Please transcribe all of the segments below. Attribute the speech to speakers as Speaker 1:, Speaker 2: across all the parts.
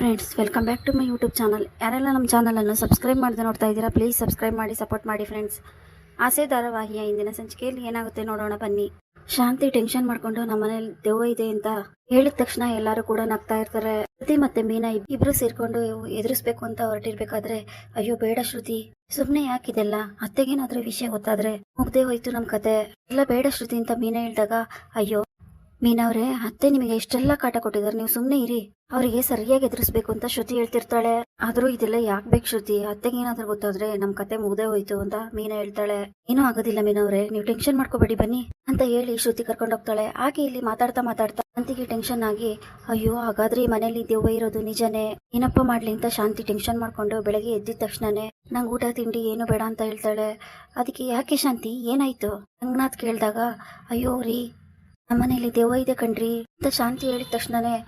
Speaker 1: Friends welcome back to my YouTube channel ಯಾರೆಲ್ಲ ನಮ್ಮ ಚಾನಲನ್ನು ಸಬ್ಸ್ಕ್ರೈಬ್ ಮಾಡದೆ ನೋಡ್ತಾ ಇದ್ದೀರಾ ಪ್ಲೀಸ್ ಸಬ್ಸ್ಕ್ರೈಬ್ ಮಾಡಿ ಸಪೋರ್ಟ್ ಮಾಡಿ ಫ್ರೆಂಡ್ಸ್ ಆಸೆ ಧಾರಾವಾಹಿಯ ಇಂದಿನ ಸಂಚಿಕೆಯಲ್ಲಿ ಏನಾಗುತ್ತೆ ನೋಡೋಣ, ಬನ್ನಿ. ಶಾಂತಿ ಟೆನ್ಷನ್ ಮಾಡ್ಕೊಂಡು ನಮ್ಮ ಮನೇಲಿ ದೆವ್ವ ಇದೆ ಅಂತ ಹೇಳಿದ ತಕ್ಷಣ ಎಲ್ಲರೂ ಕೂಡ ನಗ್ತಾ ಇರ್ತಾರೆ. ಶ್ರುತಿ ಮತ್ತೆ ಮೀನಾ ಇಬ್ಬರು ಸೇರ್ಕೊಂಡು ಎದುರಿಸ್ಬೇಕು ಅಂತ ಹೊರಟಿರ್ಬೇಕಾದ್ರೆ, ಅಯ್ಯೋ ಬೇಡ ಶ್ರುತಿ. ಸುಮ್ನೆ ಯಾಕಿದೆಲ್ಲ ಅತ್ತೆಗೇನಾದ್ರೂ ವಿಷಯ ಗೊತ್ತಾದ್ರೆ ಮುಗ್ದೇ ಹೋಯ್ತು ನಮ್ ಕತೆ. ಎಲ್ಲ ಬೇಡ ಶ್ರುತಿ ಅಂತ ಮೀನಾ ಹೇಳಿದಾಗ, ಅಯ್ಯೋ ಮೀನವ್ರೆ, ಅತ್ತೆ ನಿಮಗೆ ಇಷ್ಟೆಲ್ಲಾ ಕಾಟ ಕೊಟ್ಟಿದ್ದಾರೆ. ನೀವು ಸುಮ್ಮನೆ ಇರಿ. ಅವರಿಗೆ ಸರಿಯಾಗಿ ಎದುರಿಸ್ಬೇಕು ಅಂತ ಶ್ರುತಿ ಹೇಳ್ತಿರ್ತಾಳೆ. ಆದ್ರೂ ಇದೆಲ್ಲ ಯಾಕೆ ಬೇಕು ಶ್ರುತಿ? ಅತ್ತೆಗೆ ಏನಾದ್ರು ಗೊತ್ತಾದ್ರೆ ನಮ್ ಕತೆ ಮುಗ್ದೇ ಹೋಯ್ತು ಅಂತ ಮೀನಾ ಹೇಳ್ತಾಳೆ. ಏನೂ ಆಗೋದಿಲ್ಲ ಮೀನವ್ರೆ. ನೀವು ಟೆನ್ಷನ್ ಮಾಡ್ಕೋಬೇಡಿ, ಬನ್ನಿ ಅಂತ ಹೇಳಿ ಶ್ರುತಿ ಕರ್ಕೊಂಡು ಹೋಗ್ತಾಳೆ. ಆಕೆ ಇಲ್ಲಿ ಮಾತಾಡ್ತಾ ಮಾತಾಡ್ತಾ ಅಂತಿಗೆ ಟೆನ್ಷನ್ ಆಗಿ, ಅಯ್ಯೋ, ಹಾಗಾದ್ರೆ ಈ ಮನೇಲಿ ದೆವ್ವ ಇರೋದು ನಿಜನೇ? ಏನಪ್ಪ ಮಾಡ್ಲಿ ಅಂತ ಶಾಂತಿ ಟೆನ್ಷನ್ ಮಾಡ್ಕೊಂಡು ಬೆಳಗ್ಗೆ ಎದ್ದಿದ ತಕ್ಷಣನೇ ನಂಗೆ ಊಟ, ತಿಂಡಿ ಏನು ಬೇಡ ಅಂತ ಹೇಳ್ತಾಳೆ. ಅದಕ್ಕೆ ಯಾಕೆ ಶಾಂತಿ? ಏನಾಯ್ತು? ರಂಗನಾಥ್ ಕೇಳಿದಾಗ, ಅಯ್ಯೋ ರೀ ನಮ್ಮನೇಲಿ ದೇವ ಇದೆ ಕಣ್ರಿ ಅಂತ ಶಾಂತಿ ಹೇಳಿದ ತಕ್ಷಣನೇ,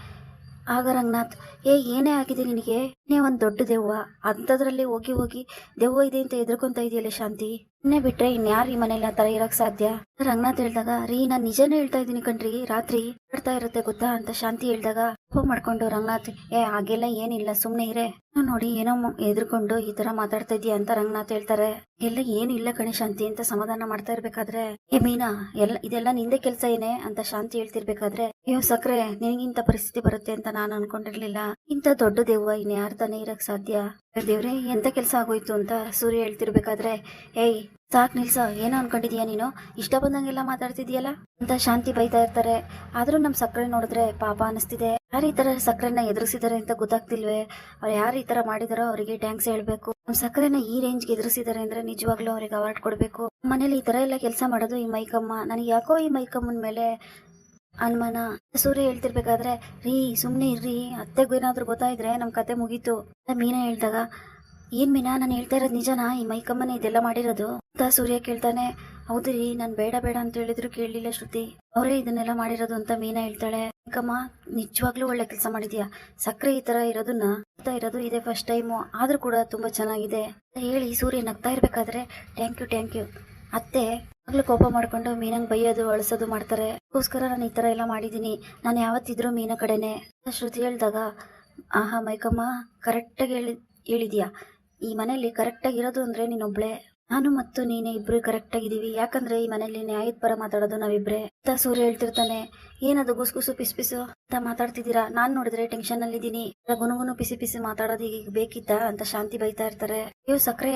Speaker 1: ಆಗ ರಂಗನಾಥ್, ಏ, ಏನೇ ಆಗಿದೆ ನಿನಗೆ? ನೀ ಒಂದು ದೊಡ್ಡ ದೆವ್ವ. ಅಂಥದ್ರಲ್ಲಿ ಹೋಗಿ ಹೋಗಿ ದೆವ್ವ ಇದೆ ಅಂತ ಎದ್ರಕೊಂತ ಇದೆಯಲ್ಲ ಶಾಂತಿ? ಇನ್ನೇ ಬಿಟ್ರೆ ಇನ್ಯಾರು ಈ ಮನೇಲಿ ಆ ಥರ ಇರಕ್ ಸಾಧ್ಯ? ರಂಗನಾಥ್ ಹೇಳ್ದಾಗ, ರೀ, ನಾನು ನಿಜನೇ ಹೇಳ್ತಾ ಇದ್ದೀನಿ ಕಣ್ರಿ. ರಾತ್ರಿ ಆಡ್ತಾ ಇರುತ್ತೆ ಗೊತ್ತಾ? ಅಂತ ಶಾಂತಿ ಹೇಳ್ದಾಗ ಫೋನ್ ಮಾಡ್ಕೊಂಡು ರಂಗನಾಥ್, ಏ, ಹಾಗೆಲ್ಲ ಏನಿಲ್ಲ ಸುಮ್ಮನೆ ಇರೇ. ನೋಡಿ ಏನೋ ಎದ್ರುಕೊಂಡು ಈ ತರ ಮಾತಾಡ್ತಾ ಇದೀಯ ಅಂತ ರಂಗನಾಥ್ ಹೇಳ್ತಾರೆ. ಎಲ್ಲ ಏನಿಲ್ಲ ಕಣೆ ಶಾಂತಿ ಅಂತ ಸಮಾಧಾನ ಮಾಡ್ತಾ ಇರ್ಬೇಕಾದ್ರೆ. ಏ, ಮೀನಾ, ಎಲ್ಲ, ಇದೆಲ್ಲ ನಿಂದೆ ಕೆಲ್ಸ ಏನೇ ಅಂತ ಶಾಂತಿ ಹೇಳ್ತಿರ್ಬೇಕಾದ್ರೆ. ಅಯ್ಯೋ, ಸಕ್ರೆ, ನಿನಗಿಂತ ಪರಿಸ್ಥಿತಿ ಬರುತ್ತೆ ಅಂತ ನಾನು ಅನ್ಕೊಂಡಿರ್ಲಿಲ್ಲ. ಇಂತ ದೊಡ್ಡ ದೇವ್ವ ಇನ್ ಯಾರ ತಾನೇ ಇರಕ್ ಸಾಧ್ಯ? ದೇವ್ರೆ, ಎಂತ ಕೆಲಸ ಆಗೋಯ್ತು ಅಂತ ಸೂರ್ಯ ಹೇಳ್ತಿರ್ಬೇಕಾದ್ರೆ, ಏಯ್ ಸಾಕ್ ನಿಲ್ಸ, ಏನೋ ಅನ್ಕೊಂಡಿದ್ಯಾ ನೀನು? ಇಷ್ಟ ಬಂದಂಗೆಲ್ಲ ಮಾತಾಡ್ತಿದ್ಯಲ್ಲ ಅಂತ ಶಾಂತಿ ಬೈತಾ ಇರ್ತಾರೆ. ಆದ್ರೂ ನಮ್ ಸಕ್ಕರೆ ನೋಡಿದ್ರೆ ಪಾಪ ಅನಿಸ್ತಿದೆ. ಯಾರು ಈ ತರ ಸಕ್ಕರೆನ ಎದುರಿಸಿದ್ದಾರೆ ಅಂತ ಗೊತ್ತಾಗ್ತಿಲ್ವೇ? ಅವ್ರು ಯಾರು ಈ ತರ ಮಾಡಿದಾರೋ ಅವರಿಗೆ ಟ್ಯಾಂಕ್ಸ್ ಹೇಳ್ಬೇಕು. ನಮ್ಮ ಸಕ್ಕರೆನ ಈ ರೇಂಜ್ಗೆ ಎದುರಿಸಿದಾರೆ ಅಂದ್ರೆ ನಿಜವಾಗ್ಲೂ ಅವ್ರಿಗೆ ಅವಾರ್ಡ್ ಕೊಡ್ಬೇಕು. ಮನೇಲಿ ಈ ತರ ಎಲ್ಲ ಕೆಲಸ ಮಾಡೋದು ಈ ಮೈಕಮ್ಮ. ನನಗೆ ಯಾಕೋ ಈ ಮೈಕಮ್ಮನ ಮೇಲೆ ಅನುಮಾನ. ಸೂರ್ಯ ಹೇಳ್ತಿರ್ಬೇಕಾದ್ರೆ, ರೀ ಸುಮ್ನೆ ಇರ್ರಿ. ಅತ್ತೆಗೂ ಏನಾದರೂ ಗೊತ್ತಾಯಿದ್ರೆ ನಮ್ ಕತೆ ಮುಗೀತು. ಮೀನಾ ಹೇಳ್ದಾಗ ಏನ್ ಮೀನಾ, ನಾನು ಹೇಳ್ತಾ ಇರೋದು ನಿಜನಾ? ಈ ಮೈಕಮ್ಮನೇ ಇದೆಲ್ಲ ಮಾಡಿರೋದು? ಅಂತ ಸೂರ್ಯ ಕೇಳ್ತಾನೆ. ಹೌದು ರೀ ನಾನು ಬೇಡ ಬೇಡ ಅಂತ ಹೇಳಿದ್ರು ಕೇಳಲಿಲ್ಲ ಶ್ರುತಿ. ಅವರೇ ಇದನ್ನೆಲ್ಲ ಮಾಡಿರೋದು ಅಂತ ಮೀನಾ ಹೇಳ್ತಾಳೆ. ಮೈಕಮ್ಮ, ನಿಜವಾಗ್ಲೂ ಒಳ್ಳೆ ಕೆಲಸ ಮಾಡಿದ್ಯಾ? ಸಕ್ಕರೆ ಈ ತರ ಇರೋದನ್ನ ಇರೋದು ಇದೆ ಫಸ್ಟ್ ಟೈಮು ಆದ್ರೂ ಕೂಡ ತುಂಬಾ ಚೆನ್ನಾಗಿದೆ. ಹೇಳಿ ಸೂರ್ಯ ನಗ್ತಾ ಇರ್ಬೇಕಾದ್ರೆ ಥ್ಯಾಂಕ್ ಯು ಥ್ಯಾಂಕ್ ಯು ಅತ್ತೆ, ಆಗ್ಲೂ ಕೋಪ ಮಾಡ್ಕೊಂಡು ಮೀನಂಗ್ ಬೈಯೋದು, ಅಳಸೋದು ಮಾಡ್ತಾರೆ. ಅದಕ್ಕೋಸ್ಕರ ನಾನು ಈ ತರ ಎಲ್ಲ ಮಾಡಿದೀನಿ. ನಾನು ಯಾವತ್ತಿದ್ರು ಮೀನ ಕಡೆನೆ. ಶ್ರುತಿ ಹೇಳ್ದಾಗ, ಆಹಾ ಮೈಕಮ್ಮ ಕರೆಕ್ಟಾಗಿ ಹೇಳಿ, ಹೇಳಿದ್ಯಾ? ಈ ಮನೆಯಲ್ಲಿ ಕರೆಕ್ಟಾಗಿ ಇರೋದು ಅಂದ್ರೆ ನೀನೊಬ್ಳೆ. ನಾನು ಮತ್ತು ನೀನೆ ಇಬ್ರು ಕರೆಕ್ಟ್ ಆಗಿದೀವಿ ಯಾಕಂದ್ರೆ ಈ ಮನೇಲಿ ನ್ಯಾಯದ ಪರ ಮಾತಾಡೋದು ನಾವಿಬ್ರೆ. ಅಂತ ಸೂರ್ಯ ಹೇಳ್ತಿರ್ತಾನೆ. ಏನದು ಗುಸುಗುಸು ಪಿಸ್ ಪಿಸು ಅಂತ ಮಾತಾಡ್ತಿದ್ದೀರಾ? ನಾನ್ ನೋಡಿದ್ರೆ ಟೆನ್ಷನ್ ಅಲ್ಲಿ ಇದೀನಿ. ಗುನುಗುನು ಪಿಸಿ ಪಿಸಿ ಮಾತಾಡೋದು ಈಗ ಬೇಕಿತ್ತಾ ಅಂತ ಶಾಂತಿ ಬೈತಾ ಇರ್ತಾರೆ. ಅಯ್ಯೋ ಸಕ್ರೆ,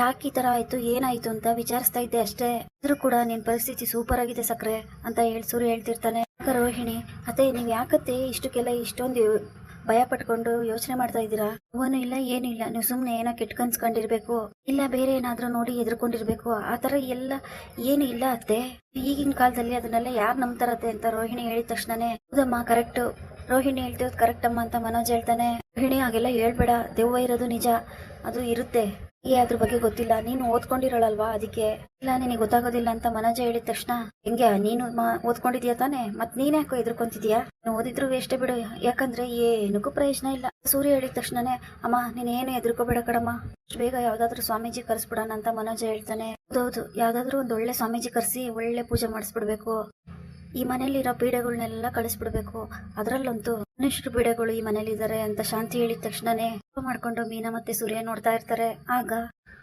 Speaker 1: ಯಾಕೆ ಈ ತರ ಆಯ್ತು, ಏನಾಯ್ತು ಅಂತ ವಿಚಾರಿಸ್ತಾ ಇದ್ದೆ ಅಷ್ಟೇ. ಆದ್ರೂ ಕೂಡ ನಿನ್ ಪರಿಸ್ಥಿತಿ ಸೂಪರ್ ಆಗಿದೆ ಸಕ್ರೆ, ಅಂತ ಹೇಳಿ ಸೂರ್ಯ ಹೇಳ್ತಿರ್ತಾನೆ. ರೋಹಿಣಿ ಅತ್ತೆ ನೀವ್ ಯಾಕತ್ತೆ ಇಷ್ಟಕ್ಕೆಲ್ಲ ಇಷ್ಟೊಂದು ಭಯ ಪಟ್ಕೊಂಡು ಯೋಚನೆ ಮಾಡ್ತಾ ಇದ್ದೀರಾ? ಅವನು ಇಲ್ಲ, ಏನೂ ಇಲ್ಲ. ನೀವು ಸುಮ್ಮನೆ ಏನೋ ಕೆಟ್ಟ ಕನ್ಸ್ಕೊಂಡಿರ್ಬೇಕು. ಇಲ್ಲ, ಬೇರೆ ಏನಾದ್ರೂ ನೋಡಿ ಎದ್ರುಕೊಂಡಿರ್ಬೇಕು ಆ ಥರ ಎಲ್ಲ ಏನು ಇಲ್ಲ ಅತ್ತೆ. ಈಗಿನ ಕಾಲದಲ್ಲಿ ಅದನ್ನೆಲ್ಲ ಯಾರು ನಂಬ್ತಾರತ್ತೆ ಅಂತ ರೋಹಿಣಿ ಹೇಳಿದ ತಕ್ಷಣನೇ, ಹೌದಮ್ಮ, ಕರೆಕ್ಟ್. ರೋಹಿಣಿ ಹೇಳ್ತಿರೋದು ಕರೆಕ್ಟ್ ಅಮ್ಮ ಅಂತ ಮನೋಜ್ ಹೇಳ್ತಾನೆ. ರೋಹಿಣಿ ಹಾಗೆಲ್ಲ ಹೇಳ್ಬೇಡ. ದೆವ್ವ ಇರೋದು ನಿಜ. ಅದು ಇರುತ್ತೆ. ಏ, ಅದ್ರ ಬಗ್ಗೆ ಗೊತ್ತಿಲ್ಲ. ನೀನು ಓದ್ಕೊಂಡಿರೋಳಲ್ವಾ? ಅದಕ್ಕೆ, ಇಲ್ಲ, ನಿನಗೆ ಗೊತ್ತಾಗೋದಿಲ್ಲ ಅಂತ ಮನೋಜ ಹೇಳಿದ ತಕ್ಷಣ, ಹೆಂಗೆ, ನೀನು ಓದ್ಕೊಂಡಿದ್ಯಾ ತಾನೆ? ಮತ್ ನೀನ್ ಯಾಕೋ ನೀನು ಓದಿದ್ರು ವೇಷ್ಟೇ ಬಿಡು. ಯಾಕಂದ್ರೆ ಏನಕ್ಕೂ ಪ್ರಯೋಜನ ಇಲ್ಲ. ಸೂರ್ಯ ಹೇಳಿದ ತಕ್ಷಣನೇ, ಅಮ್ಮ, ನೀನ್ ಏನು ಎದ್ರಕೋಬೇಡ ಕಡಮ್ಮ ಬೇಗ ಯಾವ್ದಾದ್ರು ಸ್ವಾಮೀಜಿ ಕರ್ಸ್ಬಿಡೋಣ ಅಂತ ಮನೋಜ ಹೇಳ್ತಾನೆ. ಹೌದೌದು, ಯಾವ್ದಾದ್ರು ಒಂದ್ ಒಳ್ಳೆ ಸ್ವಾಮೀಜಿ ಕರ್ಸಿ, ಒಳ್ಳೆ ಪೂಜೆ ಮಾಡಿಸ್ಬಿಡ್ಬೇಕು. ಈ ಮನೇಲಿರೋ ಪೀಡೆಗಳನ್ನೆಲ್ಲ ಕಳಿಸ್ಬಿಡ್ಬೇಕು. ಅದ್ರಲ್ಲಂತೂ ಮನುಷ್ಯರು ಬೇಡಗಳು ಈ ಮನೇಲಿ ಇದಾರೆ ಅಂತ ಶಾಂತಿ ಹೇಳಿದ ತಕ್ಷಣನೇ ಮಾಡ್ಕೊಂಡು ಮೀನಾ ಮತ್ತೆ ಸೂರ್ಯ ನೋಡ್ತಾ ಇರ್ತಾರೆ. ಆಗ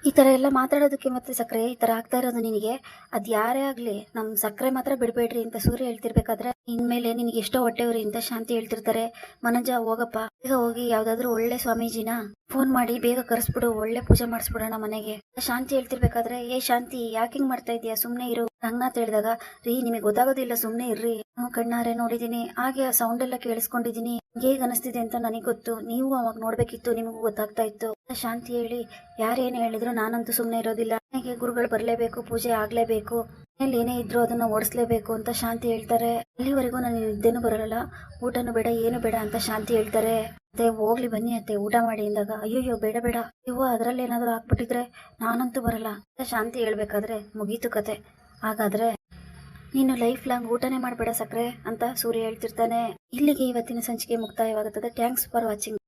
Speaker 1: ಈ ತರ ಎಲ್ಲ ಮಾತಾಡೋದಕ್ಕೆ ಮತ್ತೆ ಸಕ್ಕರೆ ಈ ತರ ಆಗ್ತಾ ಇರೋದು ನಿನಗೆ? ಅದ್ ಯಾರೇ ಆಗ್ಲಿ, ನಮ್ ಸಕ್ಕರೆ ಮಾತ್ರ ಬಿಡ್ಬೇಡ್ರಿ ಅಂತ ಸೂರ್ಯ ಹೇಳ್ತಿರ್ಬೇಕಾದ್ರೆ, ಇನ್ಮೇಲೆ ನಿನಗೆ ಎಷ್ಟೋ ಹೊಟ್ಟೆವ್ರಿ ಅಂತ ಶಾಂತಿ ಹೇಳ್ತಿರ್ತಾರೆ. ಮನಜ, ಹೋಗಪ್ಪ. ಬೇಗ ಹೋಗಿ ಯಾವ್ದಾದ್ರು ಒಳ್ಳೆ ಸ್ವಾಮೀಜಿನ ಫೋನ್ ಮಾಡಿ ಬೇಗ ಕರೆಸ್ಬಿಡು, ಒಳ್ಳೆ ಪೂಜೆ ಮಾಡಿಸ್ಬಿಡೋಣ ಮನೆಗೆ. ಶಾಂತಿ ಹೇಳ್ತಿರ್ಬೇಕಾದ್ರೆ, ಏ ಶಾಂತಿ, ಯಾಕೆ ಹಿಂಗ್ ಮಾಡ್ತಾ ಇದೀಯಾ ಸುಮ್ನೆ ಇರು. ರಂಗನಾಥ್ ಹೇಳಿದಾಗ, ರೀ, ನಿಮಗೆ ಗೊತ್ತಾಗೋದಿಲ್ಲ, ಸುಮ್ನೆ ಇರ್ರಿ. ಕಣ್ಣಾರೆ, ನೋಡಿದೀನಿ. ಹಾಗೆ ಆ ಸೌಂಡ್ ಎಲ್ಲ ಕೇಳಿಸ್ಕೊಂಡಿದೀನಿ. ಹೇಗ್ ಅನಿಸ್ತಿದೆ ಅಂತ ನನಗೆ ಗೊತ್ತು. ನೀವು ಅವಾಗ ನೋಡ್ಬೇಕಿತ್ತು, ನಿಮಗೂ ಗೊತ್ತಾಗ್ತಾ ಇತ್ತು. ಶಾಂತಿ ಹೇಳಿ, ಯಾರೇನು ಹೇಳಿದ್ರು ನಾನಂತೂ ಸುಮ್ನೆ ಇರೋದಿಲ್ಲ. ನನಗೆ ಗುರುಗಳು ಬರಲೇಬೇಕು, ಪೂಜೆ ಆಗ್ಲೇಬೇಕು ಮನೇಲಿ ಏನೇ ಇದ್ರು ಅದನ್ನ ಓಡಿಸ್ಲೇಬೇಕು ಅಂತ ಶಾಂತಿ ಹೇಳ್ತಾರೆ. ಅಲ್ಲಿವರೆಗೂ ನಾನು ನಿದ್ದೆನೂ ಬರಲ್ಲ. ಊಟನು ಬೇಡ, ಏನು ಬೇಡ ಅಂತ ಶಾಂತಿ ಹೇಳ್ತಾರೆ. ಅತ್ತೆ, ಹೋಗ್ಲಿ ಬನ್ನಿ ಅತ್ತೆ, ಊಟ ಮಾಡಿ ಅಂದಾಗ, ಅಯ್ಯೋಯ್ಯೋ, ಬೇಡ ಬೇಡ. ಇವು ಅದರಲ್ಲಿ ಏನಾದರೂ ಹಾಕ್ಬಿಟ್ಟಿದ್ರೆ ನಾನಂತೂ ಬರಲ್ಲ ಅಂತ ಶಾಂತಿ ಹೇಳ್ಬೇಕಾದ್ರೆ ಮುಗೀತು ಕತೆ. ಹಾಗಾದ್ರೆ ನೀನು ಲೈಫ್ ಲಾಂಗ್ ಊಟನೇ ಮಾಡಬೇಡ ಸಕ್ರೆ ಅಂತ ಸೂರ್ಯ ಹೇಳ್ತಿರ್ತಾನೆ. ಇಲ್ಲಿಗೆ ಇವತ್ತಿನ ಸಂಚಿಕೆ ಮುಕ್ತಾಯವಾಗುತ್ತದೆ. Thanks for watching